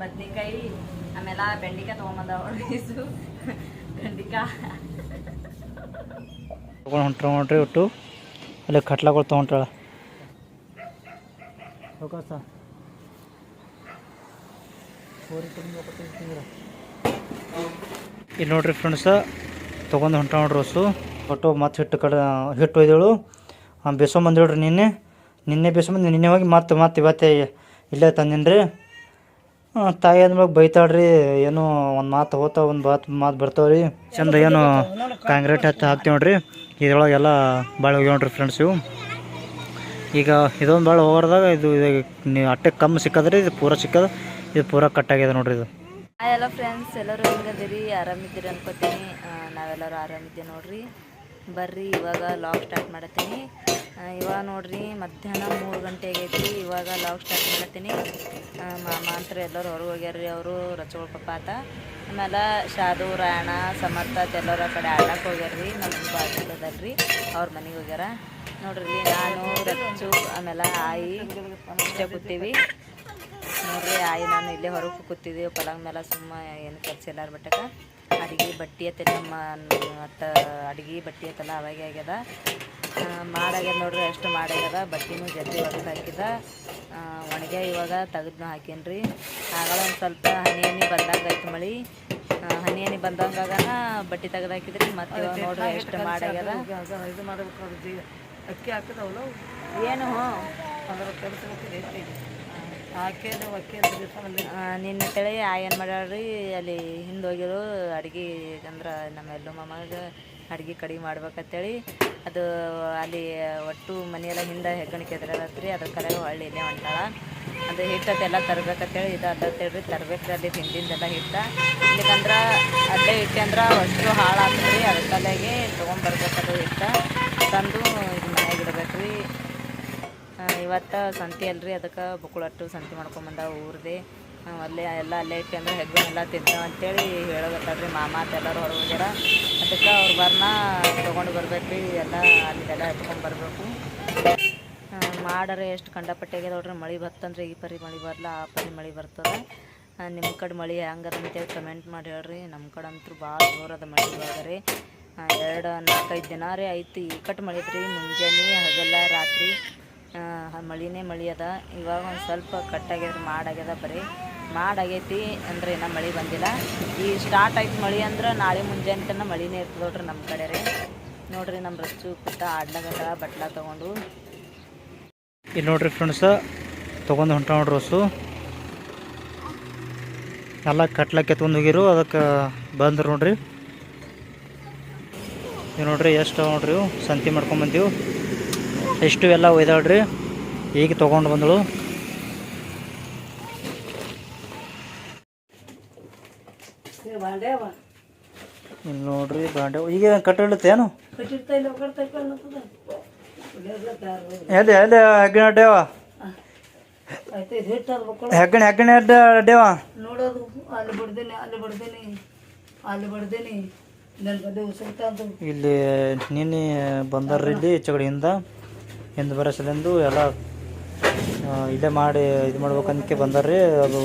ಬದ್ನಿಕಾಯಿ, ಆಮೇಲೆ ಬೆಂಡಿಕಾಯಿ ತೊಗೊಂಬಂದ ರೈಸು ಬೆಂಡಿಕಾಯಿ. ಹೊಂಟ್ರ, ಹೊಂಟ್ರಿ ಒಟ್ಟು. ಅಲ್ಲಿ ಕಟ್ಲಾಗಳು ತೊಗೊಂಡ್ರಳ ಇಲ್ಲಿ ನೋಡ್ರಿ ಫ್ರೆಂಡ್ಸ ತೊಗೊಂಡು ಹೊಂಟ ನೋಡ್ರಿ ಹೊಸು. ಒಟ್ಟು ಮತ್ತೆ ಹಿಟ್ಟು ಕಡೆ, ಹಿಟ್ಟು ಒಯ್ದಳು. ಬೇಸೋ ಬಂದಿಳ್ರಿ ನಿನ್ನೆ. ನಿನ್ನೆ ಬೇಸೊಂಬಂದು, ನಿನ್ನೆ ಹೋಗಿ ಮತ್ತೆ ಮತ್ತೆ ಇವತ್ತೇ ಇಲ್ಲೇ ತಂದಿನ್ರಿ. ತಾಯಿ ಅಂದ್ಮ್ಯಾಗ ಬೈತಾಳ್ರಿ, ಏನೋ ಒಂದು ಮಾತು ಹೋತ ಒಂದು ಮಾತು ಮಾತು ಬರ್ತಾವ್ರಿ. ಚಂದ ಏನು ಕಾಂಕ್ರೀಟ್ ಹತ್ತಿ ಹಾಕ್ತೀವಿ ನೋಡ್ರಿ. ಇದ್ರೊಳಗೆಲ್ಲ ಭಾಳ ಹೋಗ್ಯಾವ ನೋಡ್ರಿ ಫ್ರೆಂಡ್ಸ್ ಇವು. ಈಗ ಇದೊಂದು ಭಾಳ ಹೋಗೋದಾಗ ಇದು ನೀವು ಅಟ್ಟೆ ಕಮ್ಮಿ ಸಿಕ್ಕದ್ರಿ, ಇದು ಪೂರ ಸಿಕ್ಕದ, ಇದು ಪೂರ ಕಟ್ಟಾಗ್ಯದ ನೋಡ್ರಿ ಇದು. ಹಲೋ ಫ್ರೆಂಡ್ಸ್ ಎಲ್ಲರೂ ಹೆಂಗದಿರಿ ಆರಾಮಿದ್ದೀರಿ ಅನ್ಕೋತೀನಿ. ನಾವೆಲ್ಲರೂ ಆರಾಮಿದ್ದೀವಿ ನೋಡ್ರಿ. ಬರ್ರಿ, ಇವಾಗ ಲಾಗ್ ಸ್ಟಾರ್ಟ್ ಮಾಡತ್ತೀನಿ. ಇವಾಗ ನೋಡ್ರಿ, ಮಧ್ಯಾಹ್ನ ಮೂರು ಗಂಟೆ ಆಗೈತಿ ಇವಾಗ ಲಾಗ್ ಸ್ಟಾರ್ಟ್ ಮಾಡತ್ತೀನಿ. ಅಂತ ಎಲ್ಲರೂ ಹೊರಗೆ ಹೋಗ್ಯಾರ್ರಿ ಅವರು ರಚಗಳ ಪಪ್ಪ ಆತ. ಆಮೇಲೆ ಶಾದು ರಾಯಣ ಸಮರ್ಥ ಎಲ್ಲರ ಕಡೆ ಆಡಕ್ಕೆ ಹೋಗ್ಯಾರ್ರಿ. ನಮ್ಮ ಬಾಜುದಲ್ರಿ ಅವ್ರ ಮನೆಗೆ ಹೋಗ್ಯಾರ. ನೋಡ್ರಿ, ನಾನು, ರಚ್ಚು, ಆಮೇಲೆ ಆಯಿ ಇಷ್ಟೇ ಕೂತೀವಿ. ನೋಡ್ರಿ, ಆಯಿ ನಾನು ಇಲ್ಲೇ ಹೊರಗೆ ಕೂತಿದ್ದೀವಿ ಪಲಂಗ್ ಮೇಲೆ ಸುಮ್ಮ ಏನು ಕೆಲಸ ಇಲ್ಲ ಬಟ್ಟಕ ಅಡಿಗೆ ಬಟ್ಟಿ ಅತ್ತೆ ನಮ್ಮ ಮತ್ತು ಅಡಿಗೆ ಬಟ್ಟಿ ಅತ್ತಲ್ಲ ಅವಾಗೆ ಆಗ್ಯದ. ಮಾಡಾಗ್ಯದ ನೋಡ್ರಿ ಅಷ್ಟು ಮಾಡಾಗ್ಯದ. ಬಟ್ಟಿನೂ ಜಲ್ದಿ ಒಗೆದು ಹಾಕಿದ. ಆ, ಒಣಗ್ಯ ಇವಾಗ ತೆಗೆದ್ನು ಹಾಕೀನ್ರಿ. ಆಗಳ ಒಂದು ಸ್ವಲ್ಪ ಹನಿ ಹನಿ ಬಂದಾಗ ಆಯ್ತು ಮಳೆ. ಹನಿ ಹನಿ ಬಂದಂಗಾಗ ಬಟ್ಟೆ ತೆಗೆದು ಹಾಕಿದ್ರಿ. ಮತ್ತೆ ನೋಡ್ರಿ ಎಷ್ಟು ಮಾಡಾಗ್ಯದ. ಇದು ಮಾಡಬೇಕು ಅಕ್ಕಿ ಹಾಕಿದವಲ್ಲ ಏನು ಹ್ಞೂ ನಿನ್ನೆ ತಳಿ ಏನು ಮಾಡ್ಯಾಳ್ರಿ ಅಲ್ಲಿ ಹಿಂದೆ ಹೋಗಿರು ಅಡ್ಗೆ ಅಂದ್ರೆ ನಮ್ಮ ಎಲ್ಲೋ ಮಾಮಾಗ ಅಡ್ಗೆ ಕಡಿಮೆ ಮಾಡ್ಬೇಕಂತೇಳಿ. ಅದು ಅಲ್ಲಿ ಒಟ್ಟು ಮನೆಯೆಲ್ಲ ಹಿಂದೆ ಹೆಗ್ಗಣಿಕೆ ಎದ್ರತ್ರಿ ಅದ್ರ ಕಡೆ ಹೊಳ್ಳಿ ಇಲ್ಲೇ ಹೊಂಟಾಳ. ಅದು ಹಿಟ್ಟದೆಲ್ಲ ತರ್ಬೇಕಂತೇಳಿ ಇದು ಅಲ್ಲತ್ತೇಳ್ರಿ ತರ್ಬೇಕ್ರಿ ಅಲ್ಲಿ ಹಿಂದಿಂದೆಲ್ಲ ಹಿಟ್ಟ. ಇಲ್ಲಿಕಂದ್ರೆ ಅಲ್ಲೇ ಹಿಟ್ಟೆ ಅಂದ್ರೆ ಅಷ್ಟು ಹಾಳಾಗ್ತದ್ರಿ ಅದ್ರ ತಲೆಗೆ ಅದು ಹಿಟ್ಟ. ತಂದು ಇದು ಮನೆಯಾಗ ಆ, ಇವತ್ತು ಸಂತೆ ಅಲ್ರಿ, ಅದಕ್ಕೆ ಬುಕ್ಕುಳಟ್ಟು ಸಂತೆ ಮಾಡ್ಕೊಂಬಂದ ಊರ್ದೆ. ಅಲ್ಲೇ, ಎಲ್ಲ ಅಲ್ಲೇ ಇಟ್ಟು ಅಂದ್ರೆ ಹೆಗ್ಗನೆಲ್ಲ ತಿಂತಾವ ಅಂತೇಳಿ ಹೇಳೋಗತ್ತಲ್ರಿ ಮಾಮ ಅಂತ ಎಲ್ಲರೂ ಹೊರಗೆ ಹೋಗ್ಯಾರ. ಅದಕ್ಕೆ ಅವ್ರು ಬರ್ನ ತೊಗೊಂಡು ರೀ ಎಲ್ಲ ಅಲ್ಲಿದೆಲ್ಲ ಎತ್ಕೊಂಡು ಬರಬೇಕು. ಮಾಡರೆ ಎಷ್ಟು ಕಂಡಪಟ್ಟೆ ಆಗ್ಯದ ನೋಡ್ರಿ, ಮಳೆ ಬರ್ತಂದ್ರೆ ಈ ಪರಿ ಮಳೆ ಬರಲ್ಲ ಆ ಪರಿ ಮಳೆ ಬರ್ತದೆ. ನಿಮ್ಮ ಕಡೆ ಮಳೆ ಹೆಂಗದ ಅಂತೇಳಿ ಕಮೆಂಟ್ ಮಾಡಿ ಹೇಳ್ರಿ ನಮ್ಮ ಕಡೆ ಅಂತೂ ಭಾಳ ಜೋರದ ಮಳೆ ಇವಾಗ ರೀ ಎರಡು ನಾಲ್ಕೈದು ದಿನ ರೀ ಐತಿ ಈ ಕಟ್ ಮಳೆ ಐತ್ರಿ ಮುಂಜಾನೆ ಹಗಲ ರಾತ್ರಿ. ಮಳಿನೇ ಮಳಿ ಅದ. ಇವಾಗ ಒಂದು ಸ್ವಲ್ಪ ಕಟ್ಟಾಗ್ಯದ ಮಾಡಾಗ್ಯದ ಬರೀ. ಮಾಡಾಗೈತಿ ಅಂದ್ರೆ ಇನ್ನೂ ಮಳೆ ಬಂದಿಲ್ಲ. ಈ ಸ್ಟಾರ್ಟ್ ಆಯ್ತು ಮಳೆ ಅಂದ್ರೆ ನಾಳೆ ಮುಂಜಾನೆ ಮಳಿನೇ ಇರ್ತದೆ ನೋಡ್ರಿ ನಮ್ಮ ಕಡೆ ರೀ. ನೋಡ್ರಿ ನಮ್ಮ ರಸ್ತು ಪುಟ್ಟ ಆಡ್ಲಾಗದ ಬಟ್ಲ ತೊಗೊಂಡು. ಇಲ್ಲಿ ನೋಡ್ರಿ ಫ್ರೆಂಡ್ಸ, ತೊಗೊಂಡು ಹೊಂಟ ನೋಡ್ರಿ ಹೊಸು ಎಲ್ಲ ಕಟ್ಲಕ್ಕೆ ಎತ್ಕೊಂಡು ಹೋಗಿರು, ಅದಕ್ಕೆ ಬಂದ್ರು ನೋಡ್ರಿ. ನೋಡ್ರಿ ಎಷ್ಟು ನೋಡ್ರಿ ಸಂತಿ ಮಾಡ್ಕೊಂಬಂದೀವು ಎಷ್ಟು ಎಲ್ಲ ಒಯ್ದಾಡ್ರಿ? ಈಗ ತೊಗೊಂಡು ಬಂದಳು. ಇಲ್ಲಿ ನೋಡ್ರಿ ಬಾಂಡೆ ಈಗ ಕಾಣತ್ತದ ಎಲ್ಲಿ ಎಲ್ಲಿ ಹೆಗ್ಗಣ ಅನ್ಬೇಕು ಹೆಗ್ಗಣ ಹೆಗ್ಗಣ ಅಡ್ಡ ಅಡ್ಡೇವ? ನೋಡೋದು ಅಲ್ಲಿ ಬಿಡ್ದೇನೆ ಅಲ್ಲಿ ಬಿಡ್ದೇನೆ ಅಲ್ಲಿ ಬಿಡ್ದೇನೆ. ಇಲ್ಲಿ ನಿನ್ನೆ ಬಂದಾರ್ರಿ ಇಲ್ಲಿ ಈಚೆ ಕಡೆಯಿಂದ ಹಿಂದೆ ಬರೋ ಸಲಿಂದು ಎಲ್ಲ ಇದೇ ಇಲ್ಲೇ ಮಾಡಿ ಇದು ಮಾಡ್ಬೇಕಂದಕ್ಕೆ ಬಂದಾರ್ರಿ. ಅದು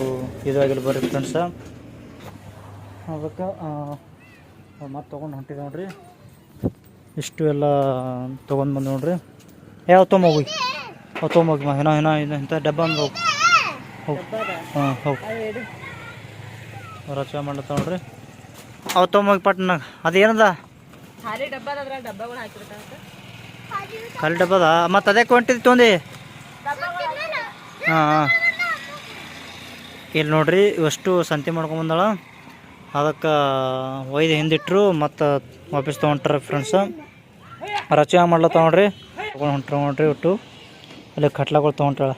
ಇದು ಆಗಿಲ್ಲ ಬರ್ರಿ ಫ್ರೆಂಡ್ಸ ಅದಕ್ಕೆ ಮತ್ತೆ ತೊಗೊಂಡು ಹೊಂಟಿದೆ ನೋಡ್ರಿ. ಇಷ್ಟು ಎಲ್ಲ ತೊಗೊಂಡು ಬಂದು ನೋಡ್ರಿ. ಯಾವ ತೊಗೊಂಬೋಗಿ ಅವು ತೊಗೊಂಬೋಗಿ ಮಾ. ಏನೋ ಏನೋ ಇದು ಇಂಥ ಡಬ್ಬ ಅಂದ್ರೆ ಹೋಗಿ. ಹಾಂ, ಹೋಗಿ. ರಚನೆ ಮಾಡ್ಲತ್ತ ನೋಡ್ರಿ. ಅವು ತೊಗೊಂಬೋಗಿ ಪಟ್ನಾಗ ಅದೇನದ? ಡಬ್ಬ ಖಾಲಿ ಡಬ್ಬದ? ಮತ್ತು ಅದೇ ಕೊಂಟಿದ್ ತೊಂದು? ಹಾಂ ಇಲ್ಲಿ ನೋಡ್ರಿ, ಇವಷ್ಟು ಸಂತೆ ಮಾಡ್ಕೊಂಬಂದಾಳ ಅದಕ್ಕೆ ಒಯ್ದು ಹಿಂದಿಟ್ರು, ಮತ್ತು ವಾಪಸ್ ತೊಗೊಂಡ್ರ ಫ್ರೆಂಡ್ಸ ರಚನೆ ಮಾಡ್ಲತ್ತ ನೋಡ್ರಿ ತೊಗೊಂಡು ಹೊಂಟ್ರ ನೋಡ್ರಿ ಒಟ್ಟು. ಅಲ್ಲಿ ಕಟ್ಲಾಗಳು ತೊಗೊಂಟಾಳ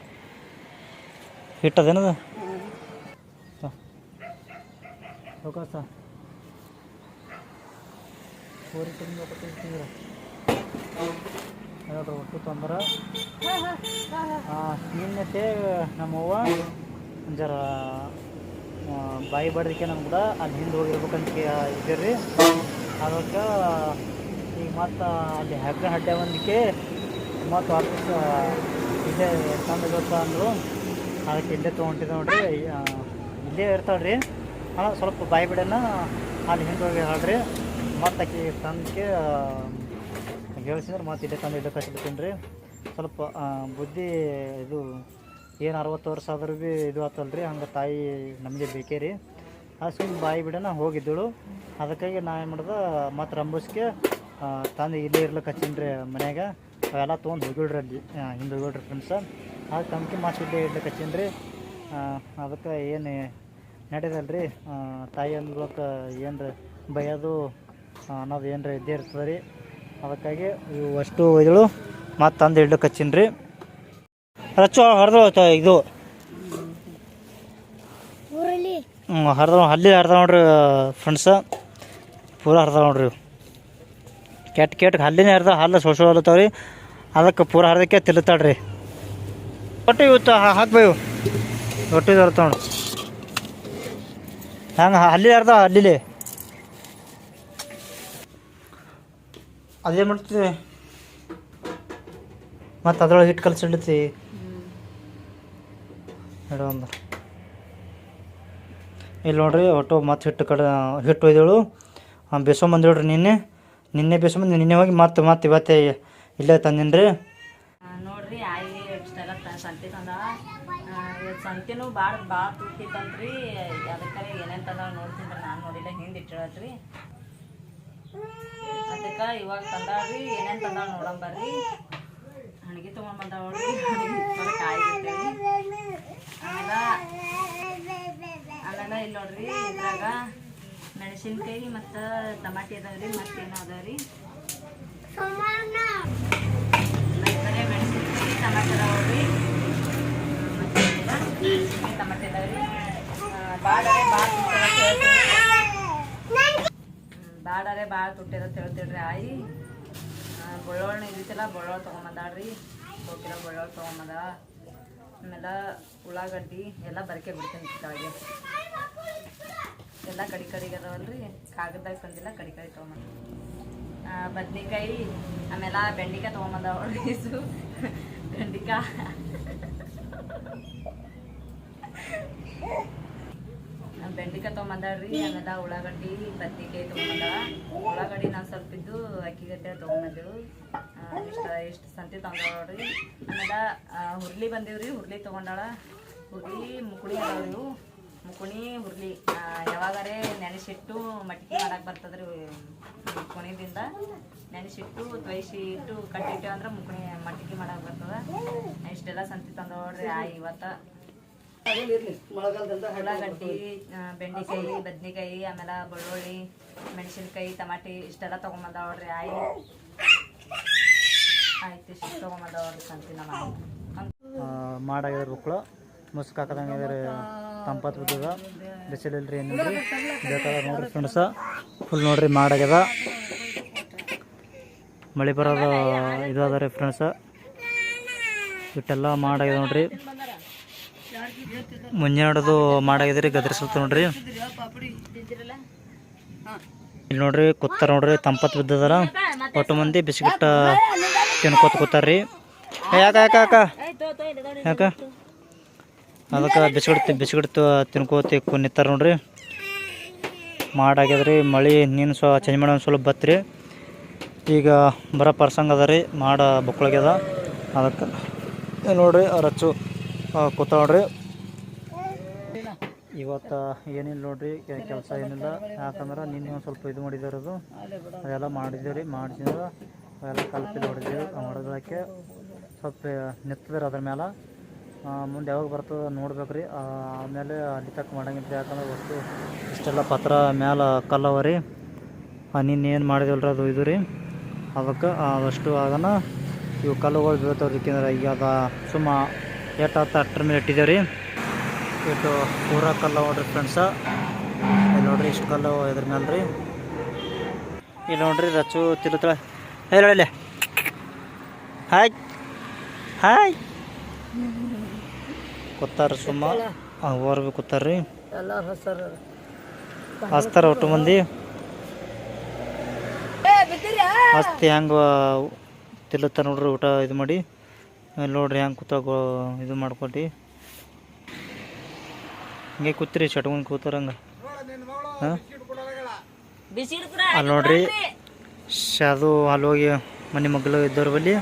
ಹಿಟ್ಟದೇನದ? ಅವಕಾಶ ನೋಡ್ರಿ ಒಟ್ಟು ತೊಂದ್ರೆ? ನಿನ್ನತೆ ನಮ್ಮವ್ವ ಜರ ಬಾಯಿ ಬಡ್ದಕ್ಕೆ ನಮ್ಗೆ ಕೂಡ ಅಲ್ಲಿ ಹಿಂದೆ ಹೋಗಿರ್ಬೇಕಂತ ಇದ್ದೀರಿ ಅದಕ್ಕೆ ಈಗ ಮತ್ತು ಅಲ್ಲಿ ಹೆಗ್ಗ ಹಡ್ಡೆ ಬಂದಕ್ಕೆ ಮತ್ತು ವಾಪಸ್ ಇಲ್ಲೇ ತಂದು ಗೊತ್ತ ಅಂದರು. ಅದಕ್ಕೆ ಇಲ್ಲೇ ತೊಗೊಂಡಿದ್ದೆ ನೋಡ್ರಿ ಇಲ್ಲೇ ಇರ್ತಾಳೆ ರೀ ಹಾಂ ಸ್ವಲ್ಪ ಬಾಯಿ ಬಿಡೋಣ ಅಲ್ಲಿ ಹಿಂದೆ ಹೋಗಿ ಹೇಳ್ರಿ. ಮತ್ತೆ ಆಕಿ ತಂದಕ್ಕೆ ಹೇಳ್ಸಿದ್ರೆ ಮತ್ತೆ ತಂದು ಹಚ್ಬಿಟ್ಟಿನಿ ಕಚ್ಬಿಡ್ತೀನಿ ರೀ ಸ್ವಲ್ಪ ಬುದ್ಧಿ ಇದು ಏನು ಅರವತ್ತು ವರ್ಷ ಆದರೂ ಭೀ ಇದು ಆತಲ್ಲ ರೀ ಹಂಗೆ ತಾಯಿ ನಮಗೆ ಬೇಕೇ ರೀ. ಆ ಸುಮ್ಮನೆ ಬಾಯಿ ಬಿಡೋಣ ಹೋಗಿದ್ದಳು. ಅದಕ್ಕಾಗಿ ನಾ ಏನು ಮಾಡ್ದೆ ಮತ್ತು ರಂಬಸ್ಗೆ ತಂದು ಇಲ್ಲೇ ಇರ್ಲಿಕ್ಕೆ ಹಚ್ಚೀನಿ ರೀ ಮನ್ಯಾಗ. ಅವೆಲ್ಲ ತೊಗೊಂಡು ಹೋಗಿಳ್ರಿ ಅಲ್ಲಿ ಹಿಂದೆ ಹೋಗಿಳ್ರಿ ಫ್ರೆಂಡ್ಸ ಆ ತಮ್ಕಿ ಮತ್ತೆ ಇಲ್ಲೇ ಇರ್ಲಿಕ್ಕೆ ಹಚ್ಚೀನಿ ರೀ ಅದಕ್ಕೆ ಏನು ನಡೆದಲ್ಲ ರೀ ತಾಯಿ ಅಂದ್ಬೇಕು ಏನು ಬೈಯೋದು ಅನ್ನೋದು ಏನರ ಇದ್ದೇ ಇರ್ತದೆ ರೀ ಅದಕ್ಕಾಗಿ ಇವು ಅಷ್ಟು ಒಯ್ದಳು ಮತ್ತು ತಂದು ಇಡ್ಲಿಕ್ಕೆ ಹಚ್ಚೀನಿ ರೀ ರಚ್ಚು ಹರಿದು ಇದು? ಹ್ಞೂ ಹರಿದ ಅಲ್ಲಿ ಹರಿದ ನೋಡ್ರಿ ಫ್ರೆಂಡ್ಸ ಪೂರ ಹರಿದ ನೋಡ್ರಿ ಇವು. ಕೆಟ್ಟ ಕೆಟ್ಟ ಹಲ್ಲಿನೇ ಹರಿದ ಹಲ್ಲು ಸೋಸೋಲತ್ತಾವ ರೀ. ಅದಕ್ಕೆ ಪೂರ ಹರಿದಕ್ಕೆ ತಿಳಿತಾಳ್ರಿ ಒಟ್ಟು ಇವತ್ತು ಹಾಕ್ಬೇವು ಒಟ್ಟು ಇದು ಹರ್ತಾವ ನೋಡಿ. ಹಂಗೆ ಅಲ್ಲಿ ಹರಿದ ಹಲ್ಲಿಲಿ. ಅದೇ ಮಾಡ್ತೀವಿ ಮತ್ತು ಅದ್ರೊಳಗೆ ಹಿಟ್ಟು ಕಲಸಿಡ್ತಿ ಇಡು ಇಲ್ಲಿ ನೋಡ್ರಿ, ಒಟ್ಟು ಮತ್ತೆ ಹಿಟ್ಟು ಕಡೆ ಹಿಟ್ಟು ಒಯ್ದಳು. ಬೇಸೋ ಬಂದಿಳ್ರಿ ನಿನ್ನೆ. ನಿನ್ನೆ ಬೇಸೊಂಬಂದು ನಿನ್ನೆ ಹೋಗಿ ಮತ್ತೆ ಮತ್ತೆ ಇವತ್ತೇ ಇಲ್ಲೇ ತಂದಿನ್ರಿ. ನೋಡ್ರಿ ಸಂತಿ ತಂದ. ಸಂತೆನೂ ಭಾಳ ಭಾಳ ತುಟ್ಟಿತ್ತಂತ್ರಿ ಅದಕ್ಕೆ ಏನೇನು ತಂದ ನೋಡ್ತೀನಿ ನಾನು ನೋಡಿಲ್ಲ, ಹಿಂದೆ ಇಟ್ಟಿಳತ್ರಿ ಇವಾಗ ತಂದಾಳ್ರಿ ಏನೇನು ತಂದಾಳ ನೋಡೋಣ ಬರ್ರಿ. ಹಣಗಿ ಕಾಯಿ ಬಿಟ್ಟೇವಿ ಆಮೇಲೆ ಇಲ್ಲಿ ನೋಡ್ರಿ, ಇದ್ರಾಗ ಮೆಣಸಿನ್ಕಾಯಿ ಮತ್ತು ಟಮಾಟಿ ಅದಾವ್ರಿ ಮತ್ತೇನೋ ಅದಾವ್ರಿ ಮೆಣಸಿನ್ಕಾಯಿ, ಟಮಾಟೆ ಅದಾವ್ರಿ ಮೆಣಸಿನ್ಕಾಯಿ, ಟಮಾಟೆ ಅದಾವ್ರಿ ಭಾಳ ಭಾಳ ಬಾಡರೆ ಭಾಳ ತುಟ್ಟಿದ ತಿಳ್ತಿಡ್ರಿ ಆಯಿ. ಬಳ್ಳೊಳ್ಳಿ ಇದಿತ್ತಲ್ಲ ಬಳ್ಳೊಳ್ಳಿ ತೊಗೊಂಬಂದಾಳ್ರಿ. ಹೋಗಿಲ್ಲ ಬಳ್ಳೊಳ್ಳಿ ತೊಗೊಂಬಂದ ಆಮೇಲೆ ಉಳ್ಳಾಗಡ್ಡಿ ಎಲ್ಲ ಬರಕೆ ಬಿಡ್ತೀನಿ ಕೆಳಗೆ ಎಲ್ಲ ಕಡಿ ಕಡಿಗೆ ಅದಾವಲ್ರಿ. ಕಾಗದಾಗ ತಂದಿಲ್ಲ, ಕಡಿ ಕಡಿ ತೊಗೊಂಬಂದ ಬದ್ನಿಕಾಯಿ, ಆಮೇಲೆ ಬೆಂಡಿಕಾಯಿ ತೊಗೊಂಬಂದವ್ರಿ ಬೆಂಡಿಕಾಯಿ. ಬೆಂಡಿಕಾಯಿ ತೊಗೊಂಬಂದಾಳ್ರಿ ಆಮೇಲೆ ಉಳ್ಳಾಗಡ್ಡಿ ಬದ್ನಿಕಾಯಿ ತೊಗೊಂಬಂದ ಉಳ್ಳಾಗಡ್ಡಿ ನಾವು ಸ್ವಲ್ಪ ಇದ್ದು ಅಕ್ಕಿ ಗಟ್ಟೆ ತೊಗೊಂಬಂದೆವು. ಇಷ್ಟ ಇಷ್ಟು ಸಂತಿ ತೊಗೊಂಡೋಳ್ರಿ. ಆಮೇಲೆ ಹುರ್ಲಿ ಬಂದೀವ್ರಿ ಹುರ್ಲಿ ತೊಗೊಂಡಾಳ. ಹುರ್ಲಿ ಮುಕುಣಿ ಅದಾವ್ರಿ ಇವು. ಮುಕುಣಿ ಹುರ್ಲಿ ಯಾವಾಗಾರೇ ನೆನೆಸಿಟ್ಟು ಮಟ್ಕಿ ಮಾಡಕ್ಕೆ ಬರ್ತದ್ರಿ ಮುಕುಣಿದಿಂದ ನೆನೆಸಿಟ್ಟು ತ್ವಯಿಸಿ ಇಟ್ಟು ಕಟ್ಟಿಟ್ಟು ಅಂದ್ರೆ ಮುಕುಣಿ ಮಟ್ಕಿ ಮಾಡಕ್ಕೆ ಬರ್ತದೆ. ಇಷ್ಟೆಲ್ಲ ಸಂತಿ ತಂದವ್ರಿ ಆ ಇವತ್ತು. ಉಳ್ಳಾಗಡ್ಡಿ ಬೆಂಡೆಕಾಯಿ ಬದ್ನೆಕಾಯಿ ಆಮೇಲೆ ಬೆಳ್ಳುಳ್ಳಿ ಮೆಣಸಿನ್ಕಾಯಿ ಟಮಾಟಿ ಇಷ್ಟೆಲ್ಲ ತೊಗೊಂಬಂದವ್ರಿ ಆಯಿ ಆಯ್ತು. ಇಷ್ಟು ತೊಗೊಂಬಂದವ್ರಿ ಸಂತಿನ ಮಾಡಿ. ಮಾಡಾಗಿದ್ರೆ ಮಕ್ಕಳು. ಮುಸ್ಕ್ ಹಾಕದಂಗಿದ್ರೆ ತಂಪತ್ ಬಿದ್ದದ. ಬಿಸಿಲಿಲ್ರಿ ಏನು ಬೇಕಾದ್ರೆ ನೋಡ್ರಿ ಫ್ರೆಂಡ್ಸ. ಫುಲ್ ನೋಡ್ರಿ ಮಾಡಾಗ್ಯದ. ಮಳೆ ಬರೋದು ಇದು ಅದ ರೀ ಫ್ರೆಂಡ್ಸ. ಇಷ್ಟೆಲ್ಲ ಮಾಡಾಗ್ಯದ ನೋಡ್ರಿ. ಮುಂಜಾನದು ಮಾಡಾಗಿದೆ ರೀ ಗದರಿಸಲ್ತ ನೋಡ್ರಿ. ಇಲ್ಲಿ ನೋಡ್ರಿ ಕೂತಾರ ನೋಡ್ರಿ, ತಂಪತ್ ಬಿದ್ದದಾರ ಒಟ್ಟು ಮಂದಿ ಬಿಸ್ಕಿಟ್ ತಿನ್ಕೋತ ಕೂತಾರ್ರಿ. ಯಾಕ ಯಾಕ ಯಾಕ? ಯಾಕ? ಅದಕ್ಕೆ ಬಿಸ್ಕಿಟ್ ಬಿಸ್ಕಿಟ್ ತಿನ್ಕೋತಿ ನಿಂತಾರ ನೋಡ್ರಿ. ಮಾಡಾಗ್ಯದ್ರಿ, ಮಳೆ ನೀನು ಸ್ವ ಚೇಂಜ್ ಮಾಡೋ ಸ್ವಲ್ಪ ಬತ್ರಿ. ಈಗ ಬರೋ ಪರ್ಸಂಗ್ ಅದ ರೀ, ಮಾಡ ಬುಕ್ಕಳಾಗ್ಯದ ಅದಕ್ಕೆ ನೋಡ್ರಿ, ರಚ್ಚು ಕೂತ ನೋಡ್ರಿ. ಇವತ್ತು ಏನಿಲ್ಲ ನೋಡ್ರಿ ಕೆಲಸ ಏನಿಲ್ಲ. ಯಾಕಂದ್ರೆ ನಿನ್ನೆ ಒಂದು ಸ್ವಲ್ಪ ಇದು ಮಾಡಿದ್ದಾರೆ ಅದು ಅದೆಲ್ಲ ಮಾಡಿದ್ದೀವಿ ರೀ ಮಾಡಿಸಿದ್ರೆ ಅವೆಲ್ಲ ಕಲ್ಪಿ ಹೊಡೆದೇವೆ ಹೊಡೆದಕ್ಕೆ ಸ್ವಲ್ಪ ನಿಂತಿದ್ದಾರೆ ಅದ್ರ ಮೇಲೆ ಮುಂದೆ ಯಾವಾಗ ಬರ್ತದೆ ನೋಡ್ಬೇಕು ರೀ ಆಮೇಲೆ ಅಲ್ಲಿ ತಕ್ಕ ಮಾಡಂಗಿಲ್ಲ ಯಾಕಂದ್ರೆ ವಸ್ತು ಇಷ್ಟೆಲ್ಲ ಪತ್ರ ಮೇಲೆ ಕಲ್ಲವ ರೀ. ನಿನ್ನೆ ಏನು ಮಾಡಿದಿಲ್ರಿ ಅದು ಇದು ರೀ. ಅದಕ್ಕೆ ಅಷ್ಟು ಆಗನ ಇವು ಕಲ್ಲುಗಳು ಬೀಳ್ತಾವ್ರಿ. ಈಗ ಅದು ಸುಮ್ಮ ಎಷ್ಟು ಹತ್ತು ಅಷ್ಟರ ಮೇಲೆ ಇಟ್ಟಿದ್ದೇವೆ ರೀ ಇಟ್ಟು ಪೂರ ಕಲ್ಲು ನೋಡ್ರಿ ಫ್ರೆಂಡ್ಸ ಇಲ್ಲಿ ನೋಡ್ರಿ ಇಷ್ಟು ಕಲ್ಲು ಇದ್ರ ಮೇಲೆ ರೀ. ಇಲ್ಲಿ ನೋಡ್ರಿ ರಚು ತಿರುತ್ತಳ ಹೇಳಿ ಹಾಯ್. ಹಾಯ್. ಕೂತಾರ ಸುಮ್ಮ. ಅವ್ರು ಭೀ ಕೂತಾರ ರೀ ಎಲ್ಲಾರು ಹಸ್ತಾರ ಒಟ್ಟು ಮಂದಿ. ಹಸ್ತಿ ಹೆಂಗೆ ತಿಲ್ಲತ್ತಾರ ನೋಡ್ರಿ ಊಟ ಇದು ಮಾಡಿ. ಇಲ್ಲಿ ನೋಡ್ರಿ ಹೆಂಗೆ ಕೂತ ಇದು ಮಾಡ್ಕೊಟ್ಟು ಹಿಂಗೆ ಕೂತ್ರಿ ಚಟ್ಕೊಂಡು ಕೂತಾರಂಗ. ಅಲ್ಲಿ ನೋಡ್ರಿ ಶಾದು ಅದು ಅಲ್ಲಿ ಹೋಗಿ ಮನೆ ಮಗ್ಗಲು ಇದ್ದವ್ರ ಬಲ್ಲಿ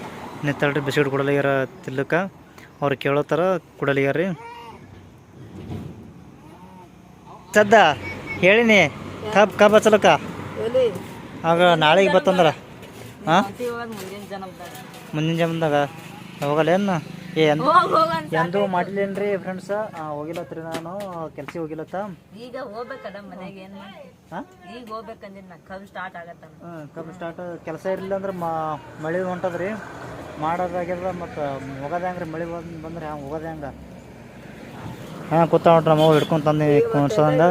ನಿಂತಳ್ರಿ ಬಿಸ್ಕಿಟ್ ಕೊಡಲಿಗಾರ ತಿಲ್ಲಕ. ಅವ್ರು ಕೇಳೋ ಕೊಡಲಿಗಾರ್ರಿ ಸದ್ದ ಹೇಳಿನಿ ಕಬ್ ಕಬ್ ಹಚ್ಚಲಕ್ಕ. ಆಗ ನಾಳೆಗೆ ಬತ್ತಂದ್ರ. ಹಾಂ? ಮುಂದಿನ ಜಮದಾಗ ಹೋಗಲ್ಲ ಏನು ಎಂದ ಮಾಡಿಲ್ಲೇನ್ರಿ ಫ್ರೆಂಡ್ಸ್ ಹೋಗಿಲ್ಲತ್ರಿ ನಾನು ಕೆಲ್ಸ ಹೋಗಿಲತ್ತ ಈಗ ಹೋಗ್ಬೇಕಲ್ಲ ಮನೆಗೆ ಏನ್ ಈಗ ಹೋಗ್ಬೇಕಂದ್ರೆ ಕಬ್ಬು ಸ್ಟಾರ್ಟ್ ಆಗತ್ತ ಕಬ್ಬು ಸ್ಟಾರ್ಟ್ ಕೆಲಸ ಇರಲಿಲ್ಲ ಅಂದ್ರೆ ಮಳೆ ಹೊಂಟದ್ರಿ. ಮಾಡೋದಾಗ್ಯದ ಮತ್ತು ಹೋಗದೆ ಹಂಗ್ರಿ. ಮಳೆ ಬಂದು ಬಂದ್ರೆ ಹಂಗೆ ಹೋಗದೆ ಹಂಗ? ಹಾಂ ಕೂತ ನೋಡ್ರಿ ನಮ್ಮ ಹಿಡ್ಕೊಂಡು ತಂದು ಕುಣ್ಸೋದಂಗ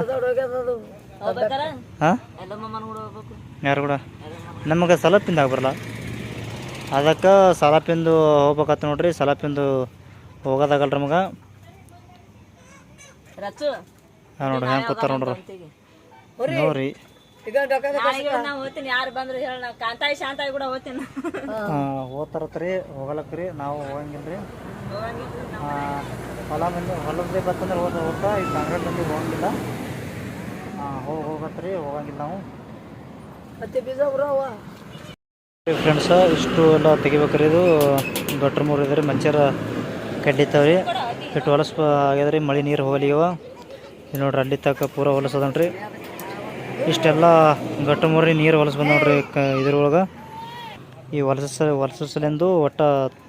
ಹಾಂ? ಯಾರು ಕೂಡ? ನಮಗೆ ಸಲಪಿಂದ ಬರಲ್ಲ ಅದಕ್ಕೆ ಸಲಪಿಂದು ಹೋಗ್ಬೇಕತ್ತ ನೋಡ್ರಿ. ಸಲಪಿಂದು ಹೋಗೋದಾಗಲ್ರಿ ನಮಗೆ ಹಾಂ ನೋಡ್ರಿ ಹೆಂಗೆ ಕೂತಾರ ನೋಡ್ರಿ. ನೋಡ್ರಿ. ಹೋಗ್ತಾರತ್ರಿ ಹೋಗಲಕ್ರಿ ನಾವು ಹೋಗಂಗಿಲ್ರಿ. ಹೊಲ ಮಂದಿ ಹೊಲದ ಬತ್ತಂದ್ರೆ ಹೋದ ಹೋಗ್ತಾ ಈಗ ಕಾಂಗ್ರೆಸ್ ಮಂದಿ ಹೋಗಂಗಿಲ್ಲ. ಹೋಗಿ ಹೋಗತ್ರಿ ಹೋಗಂಗಿಲ್ಲ ನಾವು. ಮತ್ತೆ ಬೀಜ ಬರವ ಫ್ರೆಂಡ್ಸ ಇಷ್ಟು ಎಲ್ಲ ತೆಗಿಬೇಕ್ರಿ ಇದು. ದೊಡ್ಡ ಮೂರು ಇದ್ರಿ ಮಚ್ಚರ ಕಡ್ಡಿತಾವ್ರಿ ಇಟ್ಟು ಹೊಲಸ ಆಗ್ಯದ್ರಿ, ಮಳೆ ನೀರು ಹೋಗಲಿವ ಇಲ್ಲಿ ನೋಡ್ರಿ ಅಲ್ಲಿ ತಕ್ಕ ಪೂರ ಹೊಲಸದನ್ರಿ. ಇಷ್ಟೆಲ್ಲ ಗಟ್ಟ ಮೂರಿ ನೀರು ಹೊಲಸು ಬಂದ ನೋಡ್ರಿ ಕ ಇದ್ರೊಳಗೆ. ಈ ಹೊಲಸ ಹೊಲಸಲೆಂದು ಒಟ್ಟು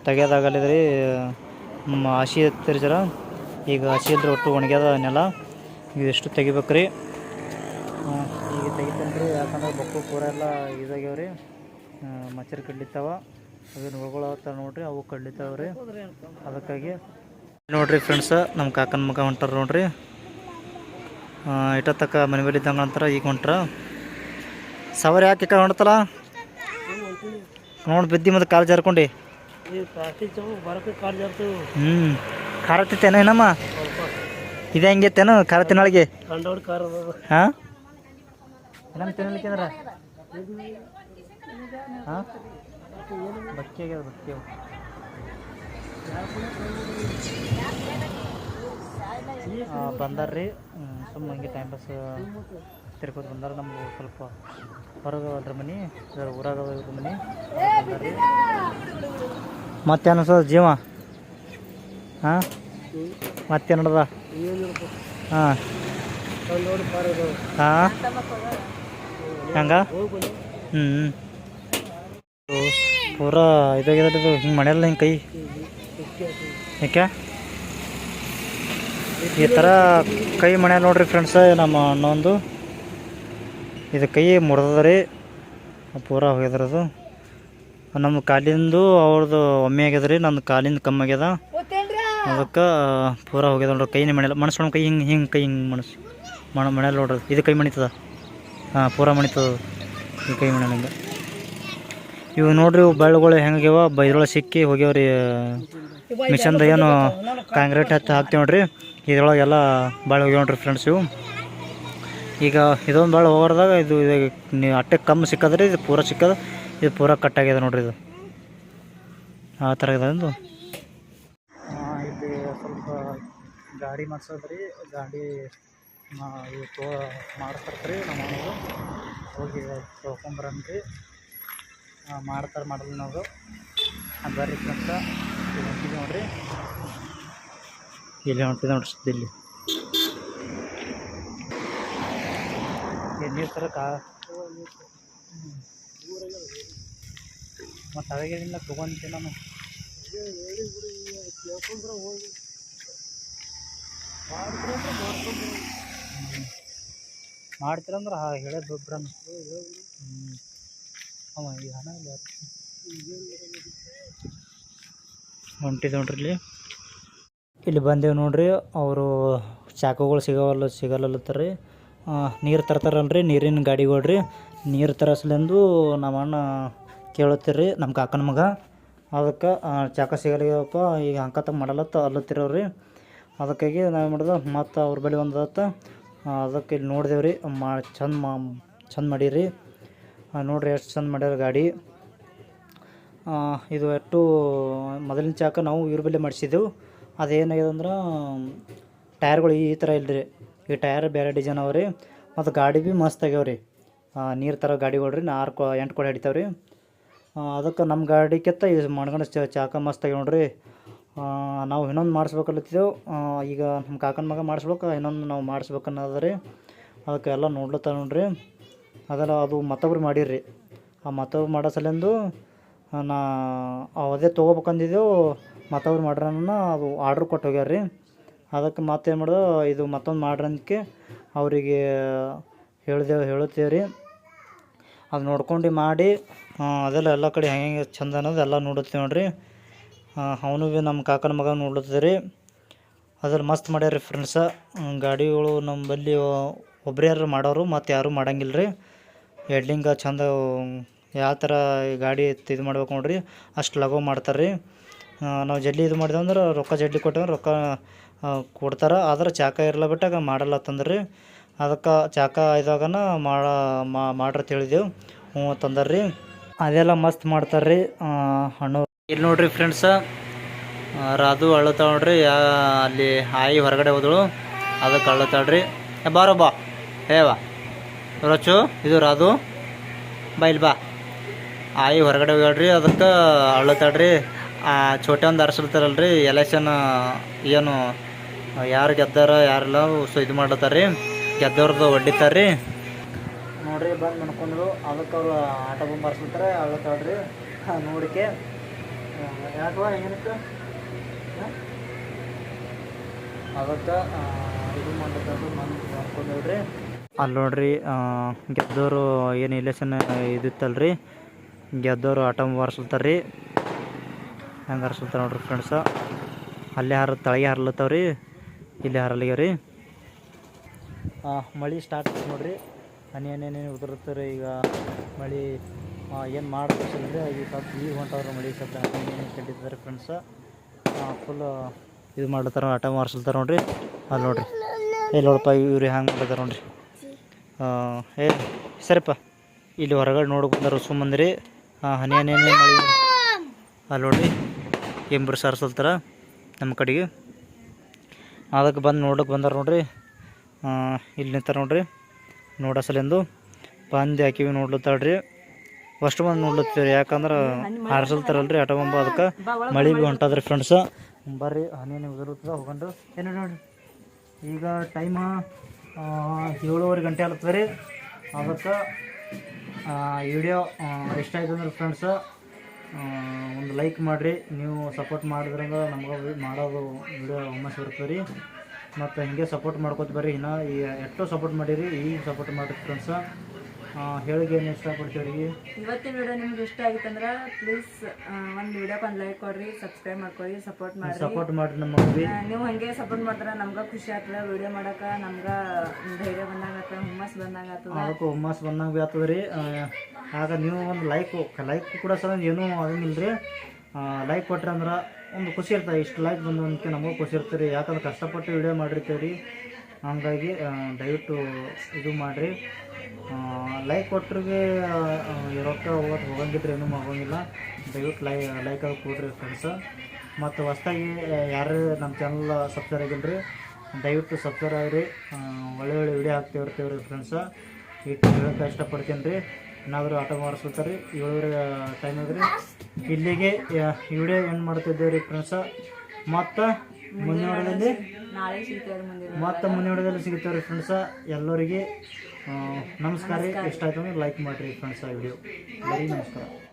ತೆಗೆಯೋದಾಗಲಿದ್ರಿ ಹಸಿ ಎತ್ತಿರಿ ಜರ. ಈಗ ಹಸಿ ಇಲ್ರಿ ಒಟ್ಟು ಒಣಗ್ಯದ ನೆಲ. ಇದಿಷ್ಟು ತೆಗಿಬೇಕ್ರಿ. ಈಗ ತೆಗಿತೇನೆ ಯಾಕಂದ್ರೆ ಬಕ್ಕು ಪೂರ ಎಲ್ಲ ಇದಾಗ್ಯಾವ್ರಿ. ಮಚ್ಚರ್ ಕಡ್ಲಿತ್ತಾವ. ಅವೇನು ಹುಳುಗಳಾಗ್ತಾವ ನೋಡ್ರಿ ಅವು ಕಡ್ಲಿತ್ತಾವ್ರಿ. ಅದಕ್ಕಾಗಿ ನೋಡ್ರಿ ಫ್ರೆಂಡ್ಸ ನಮ್ಮ ಕಾಕನ ಮಗ ಹೊಂಟಾರ ನೋಡ್ರಿ. ಇಟ ತಕ್ಕ ಮನೆ ಮೇಲೆ ಇದ್ದಂಗ ಅಂತಾರ ಈಗ ಹೊಂಟ್ರ. ಸವಾರಿ ಯಾಕೆ ಕಡೆ ಹೊಂಟತಲ್ಲ ನೋಡಿ ಬಿದ್ದಿ ಮತ್ತೆ ಕಾಲು ಜಾರ್ಕೊಂಡಿ. ಹ್ಞೂ ಖಾರ ತಿತ್ತೇನ ಏನಮ್ಮ? ಇದೆ ಹೆಂಗೈತೇನು ಖಾರ ತಿನ್ನೊಳಗೆ? ಹಾಂ? ಏನಮ್ಮ ತಿನ್ನಲಿಕ್ಕೆ ಅಂದ್ರೆ? ಹಾಂ? ಬಕ್ಕಿ ಬಂದಾರ್ರಿ. ಸುಮ್ಮನೆ ಹಂಗೆ ಟೈಮ್ ಪಾಸ್ ತಿರ್ಕೋದು ಬಂದಾರ ನಮ್ಗೆ ಸ್ವಲ್ಪ ಹೊರಗೆ ಅದ್ರ ಮನೆ. ಊರಾಗ ಇದ್ರ ಮನೆ. ಮತ್ತೇನು ಅನ್ಸೋದು ಜೀವ? ಹಾಂ? ಮತ್ತೇನು ನಡ್ದ ಹಾಂ. ಹಾಂ? ಹಂಗ? ಹ್ಞೂ ಪೂರ ಇದಾಗಿದೆ ಇದು. ಹಿಂಗೆ ಮನೆಯಲ್ಲ ಹಿಂಗೆ ಕೈ. ಯಾಕೆ? ಈ ಥರ ಕೈ ಮನೆ ನೋಡ್ರಿ ಫ್ರೆಂಡ್ಸ ನಮ್ಮ ಅಣ್ಣೊಂದು. ಇದು ಕೈ ಮುರಿದದ ರೀ. ಪೂರ ಹೋಗ್ಯದ್ರದು ನಮ್ಮ ಕಾಲಿಂದು ಅವ್ರದ್ದು ಒಮ್ಮೆ ಆಗ್ಯದ ರೀ, ನಂದು ಕಾಲಿಂದ ಕಮ್ಮಿ ಆಗ್ಯದ. ಅದಕ್ಕೆ, ಪೂರ ಹೋಗ್ಯದ ನೋಡ್ರಿ ಕೈನೇ ಮನೆಯಲ್ಲ ಮನಸ್ಸು ಕೈ ಹಿಂಗೆ ಹಿಂಗೆ ಕೈ ಹಿಂಗೆ ಮನಸ್ಸು. ಮಣ ಮನೆಯಲ್ಲಿ ನೋಡ್ರಿ. ಇದು ಕೈ ಮಣಿತದ. ಹಾಂ, ಪೂರ ಮಣಿತದ. ಈ ಕೈ ಮನೆ ನಂಗೆ. ಇವು ನೋಡ್ರಿ, ಇವು ಬೆಳ್ಳುಗಳು ಹೆಂಗಾಗ್ಯಾವ ಬೈದ್ರೊಳಗೆ ಸಿಕ್ಕಿ ಹೋಗ್ಯಾವ್ರಿ ಮಿಷನ್ದ ಏನು ಕಾಂಕ್ರೀಟ್ ಹತ್ತಿ ಹಾಕ್ತೀವಿ ನೋಡ್ರಿ. ಇದ್ರೊಳಗೆಲ್ಲ ಭಾಳ ಹೋಗ್ಯಾವ ನೋಡ್ರಿ ಫ್ರೆಂಡ್ಸ್ ಇವು. ಈಗ ಇದೊಂದು ಭಾಳ ಹೋಗೋದಾಗ ಇದು ಇದು ನೀವು ಅಟ್ಟೆ ಕಮ್ಮಿ ಸಿಕ್ಕದ್ರಿ ಇದು ಪೂರ ಸಿಕ್ಕದ. ಇದು ಪೂರ ಕಟ್ಟಾಗ್ಯದ ನೋಡ್ರಿ ಇದು. ಆ ಥರ ಇದೆ ಇಲ್ಲಿ ಸ್ವಲ್ಪ ಗಾಡಿ ಮಾಡ್ಸೋದ್ರಿ ಗಾಡಿ ಇದು ತೋ ಮಾಡಿಸ್ತಾರ್ರಿ ನಮ್ಮ ಹೋಗಿ ತೊಗೊಂಬರನ್ರಿ ಮಾಡ್ತಾರೆ ಮಾಡಲ್ಲ ನಾವು ಅದು ಬರ್ರಿ ಹೊಂಟಿದ್ವಿ ನೋಡ್ರಿ. ಇಲ್ಲಿ ಹೊಂಟಿದೆ ನೋಡ್ರಿ ಇಲ್ಲಿ. ನೀರು ತರಕ ಮತ್ತು ಅವಾಗಿಂದ ತೊಗೊಂತೀನಿ ನಾನು ಮಾಡ್ತೀರಂದ್ರೆ ಹಾ, ಹೇಳೋದು ಹ್ಞೂ ಅವ ನೋಡ್ರಿ ಇಲ್ಲಿ. ಬಂದೇವು ನೋಡ್ರಿ, ಅವರು ಚಾಕುಗಳು ಸಿಗವಲ್ಲ ಸಿಗಲ್ಲತ್ತರಿ ನೀರು ತರ್ತಾರಲ್ರಿ, ನೀರಿನ ಗಾಡಿಗಳ್ರಿ ನೀರು ತರಸ್ಲೆಂದು ನಮ್ಮ ಅಣ್ಣ ಕೇಳತ್ತೀರಿ ನಮ್ಮ ಕಾಕನ ಮಗ. ಅದಕ್ಕೆ ಚಾಕ ಸಿಗಲಿಗಪ್ಪ ಈಗ ಅಂಕತ ಮಾಡಲತ್ತ ಅಲ್ಲತ್ತಿರೋರಿ. ಅದಕ್ಕಾಗಿ ನಾವು ಮಾಡಿದ, ಮತ್ತು ಅವ್ರ ಬಳಿ ಒಂದತ್ತ ಅದಕ್ಕೆ ಇಲ್ಲಿ ನೋಡಿದೆವ್ರಿ, ಮಾ, ಚಂದ ಮಾ, ಚಂದ ಮಾಡೀರಿ. ನೋಡ್ರಿ ಎಷ್ಟು ಚಂದ ಮಾಡ್ಯಾರ ಗಾಡಿ. ಇದು ಎಷ್ಟು ಮೊದಲಿನ ಚಾಕ ನಾವು ಇವ್ರ ಬಳಿ ಮಾಡಿಸಿದ್ದೆವು. ಅದೇನಾಗಿದೆ ಅಂದ್ರೆ, ಟೈರ್ಗಳು ಈ ಥರ ಇಲ್ರಿ. ಈ ಟೈರ್ ಬೇರೆ ಡಿಸೈನ್ ಅವ ರೀ. ಮತ್ತು ಗಾಡಿ ಭೀ ಮಸ್ತ್ ಆಗ್ಯಾವ ರೀ. ನೀರು ಥರ ಗಾಡಿಗಳು ರೀ ಆರು ಕೊ, ಎಂಟು ಕೊಡ ಹಿಡಿತಾವೆ ರೀ. ಅದಕ್ಕೆ ನಮ್ಮ ಗಾಡಿಕ್ಕಿಂತ ಇದು ಮಾಡ್ಕೊಂಡು ಚಾಕ ಮಸ್ತ್ ಆಗ್ಯಾವ ನೋಡ್ರಿ. ನಾವು ಇನ್ನೊಂದು ಮಾಡಿಸ್ಬೇಕಲ್ಲತ್ತಿದ್ದೆವು. ಈಗ ನಮ್ಮ ಕಾಕನ ಮಗ ಮಾಡಿಸ್ಬೇಕು, ಇನ್ನೊಂದು ನಾವು ಮಾಡಿಸ್ಬೇಕನ್ನೋದ್ರಿ ಅದಕ್ಕೆಲ್ಲ ನೋಡ್ಲತ್ತ ನೋಡ್ರಿ. ಅದೆಲ್ಲ ಅದು ಮತ್ತೊಬ್ರು ಮಾಡಿರ್ರಿ. ಆ ಮತ್ತೊಬ್ರು ಮಾಡೋ ಸಲಿಂದು ನಾ ಅದೇ ತೊಗೋಬೇಕಂದಿದ್ದೆವು ಮತ್ತೊಬ್ರು ಮಾಡ್ರನ್ನ ಅದು ಆರ್ಡ್ರ್ ಕೊಟ್ಟು ಹೋಗ್ಯಾರ ರೀ ಅದಕ್ಕೆ ಮತ್ತೇನು ಮಾಡ್ದೆ, ಇದು ಮತ್ತೊಂದು ಮಾಡ್ರಿ ಅಂದಕ್ಕೆ ಅವರಿಗೆ ಹೇಳ್ದೇವು ಹೇಳುತ್ತೇವೆ ರೀ ಅದು ನೋಡ್ಕೊಂಡು ಮಾಡಿ ಅದೆಲ್ಲ ಎಲ್ಲ ಕಡೆ ಹೆಂಗೆ ಹೆಂಗೆ ಚಂದ ಅನ್ನೋದು ಎಲ್ಲ ನೋಡುತ್ತೆ ನೋಡ್ರಿ. ಅವನು ಭೀ ನಮ್ಮ ಕಾಕನ ಮಗ ನೋಡ್ಲತ್ತದ ರೀ ಅದ್ರಲ್ಲಿ ಮಸ್ತ್ ಮಾಡ್ಯಾರ ರೀ ಫ್ರೆಂಡ್ಸ ಗಾಡಿಗಳು ನಮ್ಮಲ್ಲಿ ಒಬ್ಬರೇ ಯಾರು ಮಾಡೋರು, ಮತ್ತು ಯಾರೂ ಮಾಡಂಗಿಲ್ಲ ರೀ ಎಡ್ಲಿಂಗ ಚಂದ, ಯಾವ ಥರ ಗಾಡಿ ಇದು ಮಾಡ್ಬೇಕು ನೋಡ್ರಿ, ಅಷ್ಟು ಲಘು ಮಾಡ್ತಾರೆ ರೀ ನಾವು ಜಲ್ದಿ ಇದು ಮಾಡಿದೆ ಅಂದ್ರೆ ರೊಕ್ಕ ಜಲ್ದಿ ಕೊಟ್ಟಂದ್ರೆ ರೊಕ್ಕ ಕೊಡ್ತಾರೆ. ಆದ್ರೆ ಚಾಕ ಇರಲ್ಲ ಬಿಟ್ಟಾಗ ಮಾಡಲ್ಲ ತಂದ್ರಿ. ಅದಕ್ಕೆ ಚಾಕ ಇದಾಗನ ಮಾಡ ಮಾಡ್ರಿ ತಿಳಿದೆವು. ಹ್ಞೂ ತಂದಾರ ರೀ ಅದೆಲ್ಲ ಮಸ್ತ್ ಮಾಡ್ತಾರೆ ರೀ ಹಣ್ಣು. ಇಲ್ಲಿ ನೋಡ್ರಿ ಫ್ರೆಂಡ್ಸ ರಾಧು ಅಳ್ತಾಳ ನೋಡ್ರಿ. ಅಲ್ಲಿ ಹಾಯಿ ಹೊರಗಡೆ ಹೋದಳು. ಅದಕ್ಕೆ ಅಳತಾಳ್ರಿ. ಬಾರೋ ಬಾ. ಏ, ಬಾ. ರೊಚ್ಚು, ಇದು ರಾದು ಬೈಲ್ ಬಾ. ಆಯಿ, ಹೊರಗಡೆ ಹೋಗ್ಯಾಳ್ರಿ, ಅದಕ್ಕೆ ಅಳ್ತಾಳ್ರಿ ಆ ಛೋಟೆ ಒಂದು ಅರ್ಸಲ್ತಾರಲ್ರಿ ಎಲೆಕ್ಷನ್, ಏನು, ಯಾರು ಗೆದ್ದಾರ, ಯಾರೆಲ್ಲ, ಸೊ ಇದು ಮಾಡ್ಲತ್ತಾರ ರೀ ಗೆದ್ದವ್ರದ್ದು ರೀ ನೋಡ್ರಿ, ಬಂದು ನೋಡ್ಕೊಂಡ್ರು ಅದಕ್ಕೆ ಅವ್ರು ಆಟ ಬಂದು ಬರ್ಸ್ಬಿಡ್ತಾರೆ ಅಳ್ತಾಳ್ರಿ ನೋಡಿಕೆ. ಯಾಕವ ಏನಕ್ಕೆ? ಅದಕ್ಕೆ ಇದು ಮಾಡ್ಲಿಕ್ಕೆ ಮಂದಿ ಮಾಡ್ಕೊಂಡೇವ್ರಿ ಅಲ್ಲಿ ನೋಡ್ರಿ ಗೆದ್ದವರು ಏನು ಇಲೆಕ್ಷನ್ ಇದಿತ್ತಲ್ರಿ? ಗೆದ್ದವರು ಆಟಮ್ ಹರ್ಸಲ್ತಾರ್ರಿ ಹೆಂಗೆ ಹರ್ಸಲ್ತಾರೆ ನೋಡ್ರಿ ಫ್ರೆಂಡ್ಸ ಅಲ್ಲೇ ಹರ, ತಳಗೆ ಹರ್ಲತ್ತವ್ರಿ. ಇಲ್ಲಿ ಹರಲಿಗೆ ರೀ ಮಳೆ ಸ್ಟಾರ್ಟ್ ನೋಡ್ರಿ. ಹನಿ ಹನಿ ಉದುರುತ್ತಾರೆ ಈಗ. ಮಳೆ ಏನು ಮಾಡ್ಬೇಕಂದ್ರೆ ಈಗ ಸ್ವಲ್ಪ ಈಗ ಹೊಂಟವ್ರ ಮಳೆ ಸ್ವಲ್ಪ ಕೆಟ್ಟಿದ್ದಾರೆ ಫ್ರೆಂಡ್ಸ ಫುಲ್ ಇದು ಮಾಡ್ಲತ್ತಾರ, ಆಟ ಮಾರ್ಸಲ್ತಾರ ನೋಡ್ರಿ. ಅಲ್ಲಿ ನೋಡ್ರಿ. ಇಲ್ಲಿ ನೋಡಪ್ಪ ಇವ್ರು ಹ್ಯಾಂಗೆ ಮಾಡ್ತಾರೆ ನೋಡ್ರಿ. ಏ, ಸರಿಪ್ಪ. ಇಲ್ಲಿ ಹೊರಗಡೆ ನೋಡ್ಕೊಂಡ್ರು ಸುಮ್ಮಂದ್ರಿ ಹನಿ ಹನಿ ಹನಿ ಮಳೆ. ಅಲ್ಲಿ ನೋಡ್ರಿ, ಎಂಬ್ರು ಸಾರ್ಸಲ್ತಾರ ನಮ್ಮ ಕಡೆಗೆ. ಅದಕ್ಕೆ ಬಂದು ನೋಡಕ್ಕೆ ಬಂದಾರ ನೋಡ್ರಿ. ಇಲ್ಲಿ ನಿಂತಾರ ನೋಡ್ರಿ. ನೋಡಸಲೆಂದು ಬಂದು ಹಾಕಿವಿ ನೋಡ್ಲತ್ತಾಳ್ರಿ ಫಸ್ಟ್ ಬಂದು ನೋಡ್ಲತ್ತೀವಿ ಯಾಕಂದ್ರೆ ಹಾರಿಸಲ್ತಾರಲ್ರಿ ಆಟೋ ಬಂಬ ಅದಕ್ಕೆ ಮಳೆ ಭೀ ಹೊಂಟದ್ರಿ ಫ್ರೆಂಡ್ಸ ಬರ್ರಿ, ಹನಿ ಹನಿ ಉದುರುತ್ತದ ಹೋಗಂಡು ಏನು ನೋಡಿ ಈಗ ಟೈಮ ಏಳುವರೆ ಗಂಟೆ ಆಗ್ತದೆ ರೀ. ಅದಕ್ಕೆ ವಿಡಿಯೋ ಇಷ್ಟ ಆಯ್ತು ಫ್ರೆಂಡ್ಸ ಒಂದು ಲೈಕ್ ಮಾಡಿರಿ. ನೀವು ಸಪೋರ್ಟ್ ಮಾಡಿದ್ರಂಗೆ ನಮ್ಗೆ ಮಾಡೋದು ವಿಡಿಯೋ ಹುಮ್ಮಸ್ ಬರ್ತದೆ ರೀ. ಮತ್ತು ಹಿಂಗೆ ಸಪೋರ್ಟ್ ಮಾಡ್ಕೋತ ಬರ್ರಿ. ಇನ್ನೂ ಈ ಎಷ್ಟೋ ಸಪೋರ್ಟ್ ಮಾಡಿರಿ, ಈಗ ಸಪೋರ್ಟ್ ಮಾಡಿರಿ ಫ್ರೆಂಡ್ಸ ಹೇಳಿಗೆ ಏನು ಇಷ್ಟಪಡ್ತೀವಿ ರೀ ಇವತ್ತಿನ ವಿಡಿಯೋ ನಿಮ್ಗೆ ಇಷ್ಟ ಆಗಿತ್ತಂದ್ರೆ ಪ್ಲೀಸ್ ಒಂದು ವಿಡಿಯೋಕ್ಕೆ ಒಂದು ಲೈಕ್ ಕೊಡ್ರಿ ಸಬ್ಸ್ಕ್ರೈಬ್ ಮಾಡ್ಕೊರಿ ಸಪೋರ್ಟ್ ಮಾಡಿ ಸಪೋರ್ಟ್ ಮಾಡಿರಿ ನಮ್ಮ ನೀವು ಹಂಗೆ ಸಪೋರ್ಟ್ ಮಾಡಿದ್ರೆ ನಮ್ಗೆ ಖುಷಿ ಆಗ್ತದೆ ವಿಡಿಯೋ ಮಾಡಕ್ಕೆ ನಮ್ಗೆ ಧೈರ್ಯ ಬಂದಾಗ ಆಗ್ತದೆ ಹುಮ್ಮಸ್ ಬಂದಾಗ ಆಗ್ತದೆ. ಅದಕ್ಕೆ ಹುಮ್ಮಸ್ ಬಂದಾಗ ಭೀ ಆಗ್ತದೆ ರೀ. ಆಗ ನೀವು ಒಂದು ಲೈಕ್ ಲೈಕ್ ಕೂಡ ಸರ್ ಏನೂ ಆಗಂಗಿಲ್ಲ ರೀ ಲೈಕ್ ಕೊಟ್ರಿ ಅಂದ್ರೆ ಒಂದು ಖುಷಿ ಇರ್ತದೆ ಇಷ್ಟು ಲೈಕ್ ಬಂದು ನಮಗೂ ಖುಷಿ ಇರ್ತೀರಿ ಯಾಕಂದ್ರೆ ಕಷ್ಟಪಟ್ಟು ವಿಡಿಯೋ ಮಾಡಿರ್ತೀವಿ ರೀ ಹಂಗಾಗಿ ದಯವಿಟ್ಟು ಇದು ಮಾಡಿರಿ. ಲೈಕ್ ಕೊಟ್ರಿಗೆ ರೊಕ್ಕ ಹೋಗೋದು ಹೋಗಂಗಿದ್ರೆ ಏನೂ ಹೋಗಂಗಿಲ್ಲ ದಯವಿಟ್ಟು ಲೈ ಲೈಕ್ ಆಗಿ ಕೊಡ್ರಿ ಫ್ರೆಂಡ್ಸ ಮತ್ತು ಹೊಸ್ದಾಗಿ ಯಾರು ನಮ್ಮ ಚಾನಲ್ ಸಬ್ಸ್ಕ್ರೈಬ್ ಆಗಿಲ್ಲ ರೀ ದಯವಿಟ್ಟು ಸಬ್ಸ್ಕ್ರೈಬ್ ಆಗಿರಿ. ಒಳ್ಳೆ ಒಳ್ಳೆ ವಿಡಿಯೋ ಹಾಕ್ತೇವೆ ಇರ್ತೀವಿ ರೀ ಫ್ರೆಂಡ್ಸ ಇಟ್ಟು ಹೇಳಕ್ಕೆ ಇಷ್ಟಪಡ್ತೀನಿ ರೀ ಏನಾದರೂ ಆಟೋ ಮಾಡಿಸ್ಕೊತಾರೆ ರೀ ಏಳುವರೆ ಟೈಮ್ ಅದ್ರಿ ಇಲ್ಲಿಗೆ ವಿಡಿಯೋ ಏನು ಮಾಡ್ತಿದ್ದೇವೆ ರೀ ಫ್ರೆಂಡ್ಸ ಮತ್ತು ಮುಂದಿನ ಹೊಡೆದಲ್ಲಿ ನಾಳೆ ಸಿಗ್ತೇವೆ ಮುಂದಿನ ಮತ್ತೆ ಮುಂದಿನ ಹೊಡೆದಲ್ಲಿ ಸಿಗುತ್ತೇವೆ ರೀ ಫ್ರೆಂಡ್ಸ ಎಲ್ಲರಿಗೆ ನಮಸ್ಕಾರ ರೀ. ಇಷ್ಟ ಆಯ್ತು ಅಂದ್ರೆ ಲೈಕ್ ಮಾಡಿರಿ ಫ್ರೆಂಡ್ಸ ವಿಡಿಯೋ ಬರೀ ನಮಸ್ಕಾರ.